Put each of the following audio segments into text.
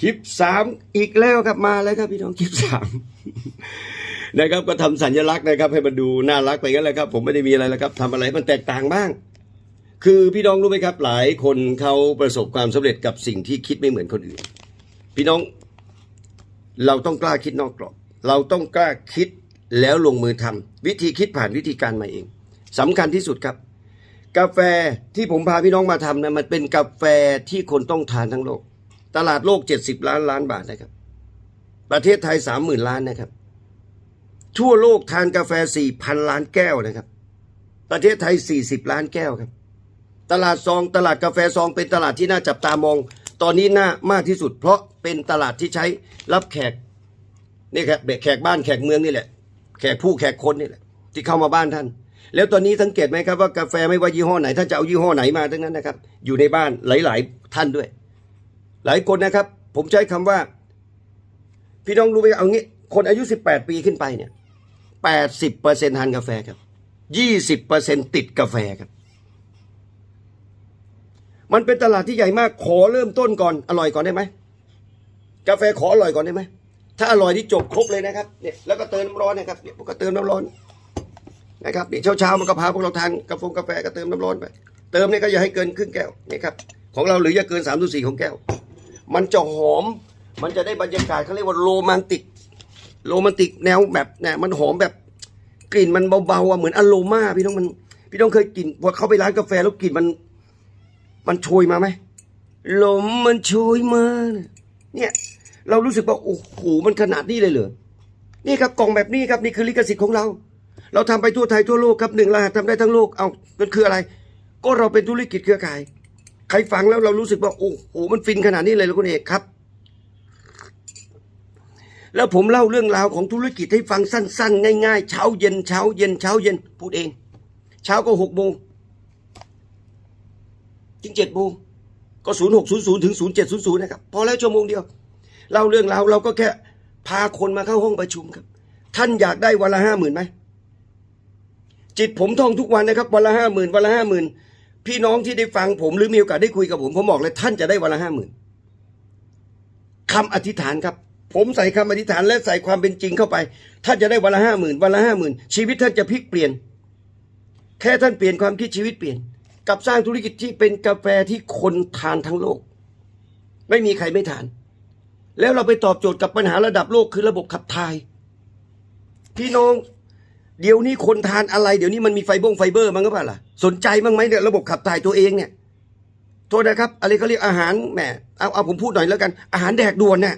คลิปสามอีกแล้วครับมาแล้วครับพี่น้องคลิปสามนะครับก็ทำสัญลักษณ์นะครับ ให้มันดูน่ารักไปงั้นแหละครับ ผมไม่ได้มีอะไรแล้วครับทำอะไรมันแตกต่างบ้าง คือพี่น้องรู้ไหมครับ หลายคนเขาประสบความสำเร็จกับสิ่งที่คิดไม่เหมือนคนอื่น พี่น้อง เราต้องกล้าคิดนอกกรอบ เราต้องกล้าคิดแล้วลงมือทำวิธีคิดผ่านวิธีการมาเองสำคัญที่สุดครับ กาแฟที่ผมพาพี่น้องมาทำนะมันเป็นกาแฟที่คนต้องทานทั้งโลก ตลาดโลก 70 ล้านล้านบาทนะครับ ประเทศไทย 30,000 ล้านนะครับ ทั่วโลกทานกาแฟ 4,000 ล้านแก้วนะครับ ประเทศไทย 40 ล้านแก้วครับ ตลาดซองตลาดกาแฟซองเป็นตลาดที่น่าจับตามอง ตอนนี้น่ามากที่สุด เพราะเป็นตลาดที่ใช้รับแขกนี่ครับแขกบ้านแขกเมืองนี่แหละ แขกผู้แขกคนนี่แหละ ที่เข้ามาบ้านท่านแล้วตอนนี้สังเกตไหมครับว่ากาแฟไม่ว่ายี่ห้อไหนท่านจะเอายี่ห้อไหนมาทั้งนั้นนะครับ อยู่ในบ้านหลาย ๆ ท่านด้วย หลายคนนะครับ ผมใช้คำว่า พี่น้องรู้ไหมเอางี้ คนอายุ 18 ปีขึ้นไปเนี่ย80เปอร์เซ็นทานกาแฟครับ 20เปอร์เซ็นติดกาแฟครับ มันเป็นตลาดที่ใหญ่มากขอเริ่มต้นก่อนอร่อยก่อนได้ไหมกาแฟขออร่อยก่อนได้ไหมถ้าอร่อยที่จบครบเลยนะครับเนี่ยแล้วก็เติมน้ำร้อนนะครับเนี่ยผมก็เติมน้ำร้อนนะครับเนี่ยเช้าๆมันก็พาพวกเราทานกาแฟกาแฟก็เติมน้ำร้อนไป เติมเนี่ยก็อย่าให้เกินครึ่งแก้วนี่ครับของเราหรืออย่าเกินสามส่วนสี่ของแก้ว มันจะหอม มันจะได้บรรยากาศเขาเรียกว่าโรแมนติก โรแมนติกแนวแบบเนี่ยมันหอมแบบกลิ่นมันเบาๆอะเหมือนอโรมาพี่น้องมันพี่น้องเคยกินพอเข้าไปร้านกาแฟแล้วกลิ่นมัน มันโชยมาไหมลมมันโชยมาเนี่ย เรารู้สึกว่าโอ้โหมันขนาดนี้เลยเหรอนี่ครับกล่องแบบนี้ครับนี่คือลิขสิทธิ์ของเรา เราทำไปทั่วไทยทั่วโลกครับหนึ่งรหัสทำได้ทั้งโลกเอามันคืออะไร ก็เราเป็นธุรกิจเครือข่าย ใครฟังแล้วเรารู้สึกว่าโอ้โหมันฟินขนาดนี้เลยเหรอคุณเอกครับ แล้วผมเล่าเรื่องราวของธุรกิจให้ฟังสั้น ๆ ง่ายๆ เช้าเย็นเช้าเย็นเช้าเย็นพูดเอง เช้าก็หกโมงถึงเจ็ดโมงก็ศูนย์หกศูนย์ศูนย์ถึงศูนย์เจ็ดศูนย์ศูนย์นะครับพอแล้วชั่วโมงเดียวเล่าเรื่องราวเราก็แค่พาคนมาเข้าห้องประชุมครับ ท่านอยากได้วันละห้าหมื่นไหมจิตผมท่องทุกวันนะครับวันละห้าหมื่นวันละห้าหมื่น พี่น้องที่ได้ฟังผมหรือมีโอกาสได้คุยกับผมผมบอกเลยท่านจะได้วันละห้าหมื่นคำอธิษฐานครับ ผมใส่คำอธิษฐานและใส่ความเป็นจริงเข้าไป ท่านจะได้วันละห้าหมื่นวันละห้าหมื่นชีวิตท่านจะพลิกเปลี่ยน แค่ท่านเปลี่ยนความคิดชีวิตเปลี่ยน กับสร้างธุรกิจที่เป็นกาแฟที่คนทานทั้งโลก ไม่มีใครไม่ทาน แล้วเราไปตอบโจทย์กับปัญหาระดับโลกคือระบบขับถ่าย พี่น้อง เดี๋ยวนี้คนทานอะไร เดี๋ยวนี้มันมีไฟบงไฟเบอร์มั้งก็เปล่าล่ะ สนใจมั้งไหมเนี่ยระบบขับถ่ายตัวเองเนี่ย โทษนะครับ อะไรเขาเรียกอาหารแหมเอาเอาผมพูดหน่อยแล้วกัน อาหารแดกด่วนเนี่ย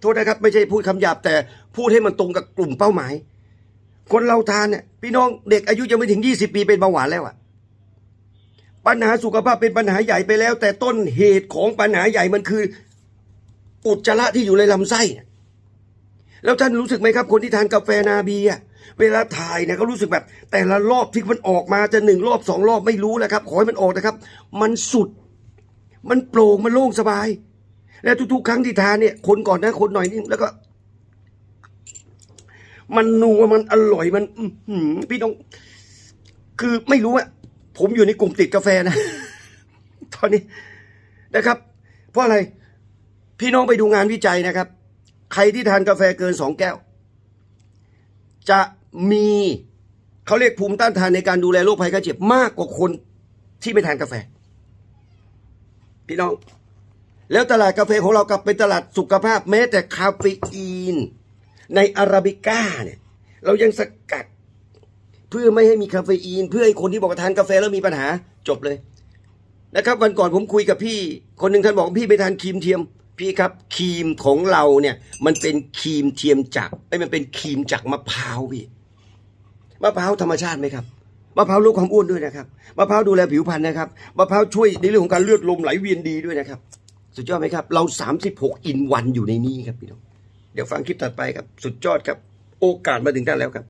โทษนะครับ ไม่ใช่พูดคำหยาบแต่พูดให้มันตรงกับกลุ่มเป้าหมาย คนเราทานเนี่ยพี่น้องเด็กอายุยังไม่ถึง 20 ปีเป็นเบาหวานแล้วอะปัญหาสุขภาพเป็นปัญหาใหญ่ไปแล้ว แต่ต้นเหตุของปัญหาใหญ่มันคือ อุจจาระที่อยู่ในลำไส้ แล้วท่านรู้สึกไหมครับ คนที่ทานกาแฟนาบีอะ เวลาถ่ายเนี่ยเขารู้สึกแบบ แต่ละรอบที่มันออกมาจะหนึ่งรอบสองรอบไม่รู้นะครับ ขอให้มันออกนะครับ มันสุด มันโปร่งมันโล่งสบาย และทุกๆ ครั้งที่ทานเนี่ย คนก่อนนะคนหน่อยนึงแล้วก็ มันนัวมันอร่อยมัน อืพี่น้อง คือไม่รู้อะผมอยู่ในกลุ่มติดกาแฟนะ ตอนนี้นะครับ เพราะอะไร พี่น้องไปดูงานวิจัยนะครับ ใครที่ทานกาแฟเกินสองแก้ว จะมีเขาเรียกภูมิต้านทานในการดูแลโรคภัยไข้เจ็บมากกว่าคนที่ไม่ทานกาแฟ พี่น้อง แล้วตลาดกาแฟของเรากลับเป็นตลาดสุขภาพแม้แต่คาเฟอีน ในอาราบิก้าเนี่ยเรายังสกัดเพื่อไม่ให้มีคาเฟอีน เพื่อให้คนที่บอกทานกาแฟแล้วมีปัญหาจบเลยนะครับ วันก่อนผมคุยกับพี่ คนหนึ่งท่านบอกพี่ไปทานครีมเทียม พี่ครับครีมของเราเนี่ย มันเป็นครีมเทียมจากไอ้มันเป็นครีมจากมะพร้าวพี่มะพร้าวธรรมชาติไหมครับมะพร้าวลดความอ้วนด้วยนะครับมะพร้าวดูแลผิวพรรณนะครับมะพร้าวช่วยในเรื่องของการเลือดลมไหลเวียนดีด้วยนะครับ สุดยอดไหมครับ เรา 36 อินวันอยู่ในนี้ครับพี่น้องเดี๋ยวฟังคลิปถัดไปครับ สุดยอดครับ โอกาสมาถึงท่านแล้วครับ